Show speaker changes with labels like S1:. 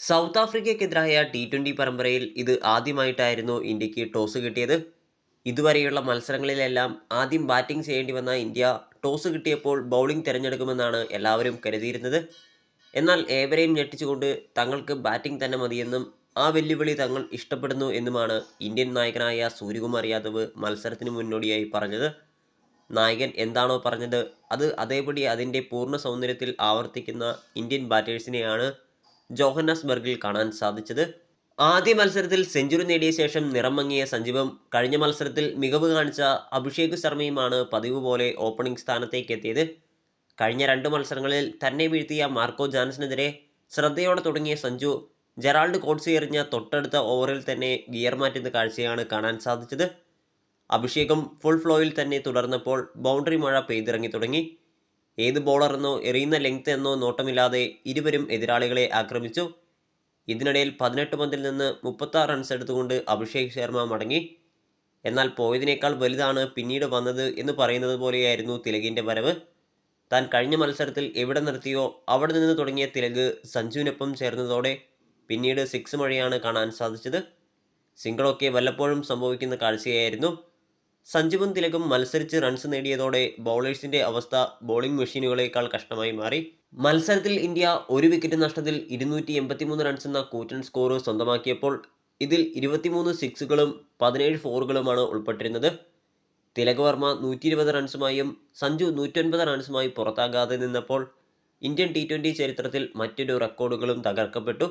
S1: South ആഫ്രിക്കയ്ക്കെതിരായ T twenty പരമ്പരയിൽ ഇത് ആദ്യമായിട്ടായിരുന്നു ഇന്ത്യയ്ക്ക് ടോസ് കിട്ടിയത്. ഇതുവരെയുള്ള മത്സരങ്ങളിലെല്ലാം ആദ്യം ബാറ്റിംഗ് ചെയ്യേണ്ടി വന്ന ഇന്ത്യ ടോസ് കിട്ടിയപ്പോൾ ബൗളിംഗ് തിരഞ്ഞെടുക്കുമെന്നാണ് എല്ലാവരും കരുതിയിരുന്നത്. എന്നാൽ ഏവരെയും ഞെട്ടിച്ചുകൊണ്ട് തങ്ങൾക്ക് ബാറ്റിംഗ് തന്നെ മതിയെന്നും ആ വെല്ലുവിളി തങ്ങൾ ഇഷ്ടപ്പെടുന്നു എന്നുമാണ് ഇന്ത്യൻ നായകനായ സൂര്യകുമാർ യാദവ് മത്സരത്തിന് മുന്നോടിയായി പറഞ്ഞത്. നായകൻ എന്താണോ പറഞ്ഞത് അത് അതേപടി അതിന്റെ പൂർണ സൗന്ദര്യത്തിൽ ആവർത്തിക്കുന്ന ഇന്ത്യൻ ബാറ്റേഴ്സിനെയാണ് ജോഹന്നാസ്ബർഗിൽ കാണാൻ സാധിച്ചത്. ആദ്യ മത്സരത്തിൽ സെഞ്ചുറി നേടിയ ശേഷം നിറം മങ്ങിയ സഞ്ജീവും കഴിഞ്ഞ മത്സരത്തിൽ മികവ് കാണിച്ച അഭിഷേക് ശർമ്മയുമാണ് പതിവ് പോലെ ഓപ്പണിംഗ് സ്ഥാനത്തേക്ക് എത്തിയത്. കഴിഞ്ഞ രണ്ട് മത്സരങ്ങളിൽ തന്നെ വീഴ്ത്തിയ മാർക്കോ ജാൻസിനെതിരെ ശ്രദ്ധയോടെ തുടങ്ങിയ സഞ്ജു ജെറാൾഡ് കോട്സി എറിഞ്ഞ തൊട്ടടുത്ത ഓവറിൽ തന്നെ ഗിയർ മാറ്റുന്ന കാഴ്ചയാണ് കാണാൻ സാധിച്ചത്. അഭിഷേകം ഫുൾ ഫ്ലോയിൽ തന്നെ തുടർന്നപ്പോൾ ബൗണ്ടറി മഴ പെയ്തിറങ്ങി തുടങ്ങി. ഏത് ബോളറെന്നോ എറിയുന്ന ലെങ്ത് എന്നോ നോട്ടമില്ലാതെ ഇരുവരും എതിരാളികളെ ആക്രമിച്ചു. ഇതിനിടയിൽ പതിനെട്ട് പന്തിൽ നിന്ന് മുപ്പത്താറ് റൺസ് എടുത്തുകൊണ്ട് അഭിഷേക് ശർമ്മ മടങ്ങി. എന്നാൽ പോയതിനേക്കാൾ വലുതാണ് പിന്നീട് വന്നത് എന്ന് പറയുന്നത് പോലെയായിരുന്നു തിലകിന്റെ വരവ്. താൻ കഴിഞ്ഞ മത്സരത്തിൽ എവിടെ നിർത്തിയോ അവിടെ നിന്ന് തുടങ്ങിയ തിലക് സഞ്ജുവിനൊപ്പം ചേർന്നതോടെ പിന്നീട് സിക്സ് മഴയാണ് കാണാൻ സാധിച്ചത്. സിംഗിളൊക്കെ വല്ലപ്പോഴും സംഭവിക്കുന്ന കാഴ്ചയായിരുന്നു. സഞ്ജുവും തിലകും മത്സരിച്ച് റൺസ് നേടിയതോടെ ബൗളേഴ്സിന്റെ അവസ്ഥ ബോളിംഗ് മെഷീനുകളേക്കാൾ കഷ്ടമായി മാറി. മത്സരത്തിൽ ഇന്ത്യ ഒരു വിക്കറ്റ് നഷ്ടത്തിൽ ഇരുന്നൂറ്റി എൺപത്തിമൂന്ന് റൺസ് എന്ന കൂറ്റൻ സ്കോർ സ്വന്തമാക്കിയപ്പോൾ ഇതിൽ ഇരുപത്തിമൂന്ന് സിക്സുകളും പതിനേഴ് ഫോറുകളുമാണ് ഉൾപ്പെട്ടിരുന്നത്. തിലക് വർമ്മ നൂറ്റി ഇരുപത് റൺസുമായും സഞ്ജു നൂറ്റൊൻപത് റൺസുമായി പുറത്താകാതെ നിന്നപ്പോൾ ഇന്ത്യൻ ടി ചരിത്രത്തിൽ മറ്റൊരു റെക്കോർഡുകളും തകർക്കപ്പെട്ടു.